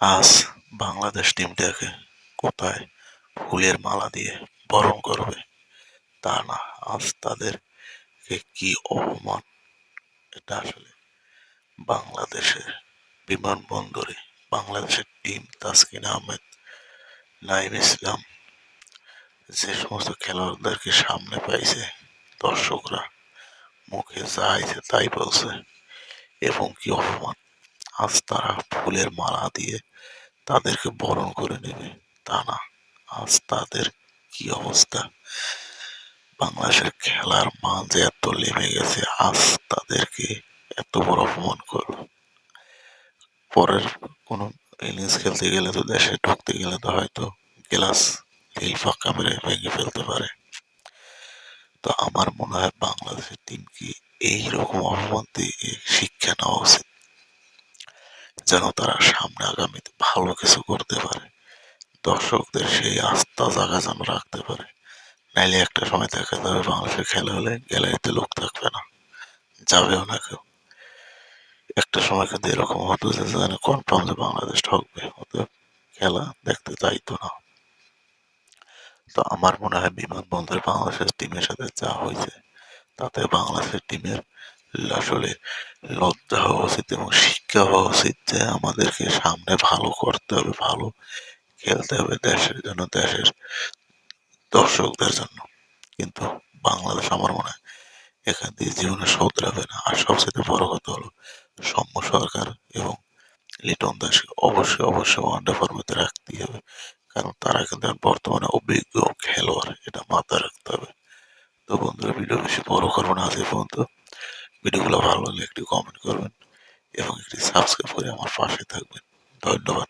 আজ বাংলাদেশ টিমটাকে কোথায় ফুলের মালা দিয়ে বরণ করবে? তা না, আজ তাদেরকে কি অপমান? এটা আসলে বাংলাদেশের বিমানবন্দরে বাংলাদেশের টিম তাসকিন আহমেদ, নাইম ইসলাম, যে সমস্ত খেলোয়াড়দেরকে সামনে পাইছে, দর্শকরা মুখে যা আইছে তাই বলছে, এবং কি অপমান? আজ তারা ফুলের মালা দিয়ে তাদেরকে বরণ করে নেবে। তা না আজ তাদের কি অবস্থা? বাংলাদেশের খেলার মান যে এত নেমে গেছে আজ তাদেরকে এত বড় অপমান করল। পরের কোনো ইনিংস খেলতে গেলে তো দেশে ঢুকতে গেলে তো হয়তো গ্লাস নীল ফাঁকা মেরে ভেঙে ফেলতে পারে। তো আমার মনে হয় বাংলাদেশের টিমকে এইরকম অপমান দিয়ে শিক্ষা নেওয়া উচিত? যেন তারা সামনে আগামীতে ভালো কিছু করতে পারে। দর্শকদের সেই আস্থা জায়গা যেন রাখতে পারে। নাইলে একটা সময় দেখা যাবে বাংলাদেশের খেলা হলে গ্যালারিতে লোক থাকবে না, যাবেও না কেউ। একটা সময় কিন্তু এরকম হতো যে যেন কনফার্ম যে বাংলাদেশ ঠকবে, অতএব খেলা দেখতে চাইতো না। তো আমার মনে হয় বিমানবন্দরে বাংলাদেশের টিমের সাথে যা হয়েছে, তাতে বাংলাদেশের টিমের আসলে লজ্জা হওয়া উচিত এবং শিক্ষা হওয়া উচিত যে আমাদেরকে সামনে ভালো করতে হবে, ভালো খেলতে হবে দেশের জন্য, দেশের দর্শকদের জন্য। কিন্তু বাংলাদেশ আমার মনে হয় এখান দিয়ে জীবনে শোধরাবে না। আর সবচেয়ে বড় কথা হলো সৌম্য সরকার এবং লিটন দাসকে অবশ্যই অবশ্যই ওয়ানডে ফর্মেতে রাখতেই হবে। কারণ তারা কিন্তু বর্তমানে অভিজ্ঞ খেলোয়াড়, এটা মাথায় রাখতে হবে। তো বন্ধুরা, ভিডিও বেশি বড় করব না আজ পর্যন্ত। ভিডিওগুলো ভালো লাগলে একটু কমেন্ট করবেন। এবং একটি সাবস্ক্রাইব করে আমার পাশে থাকবেন ধন্যবাদ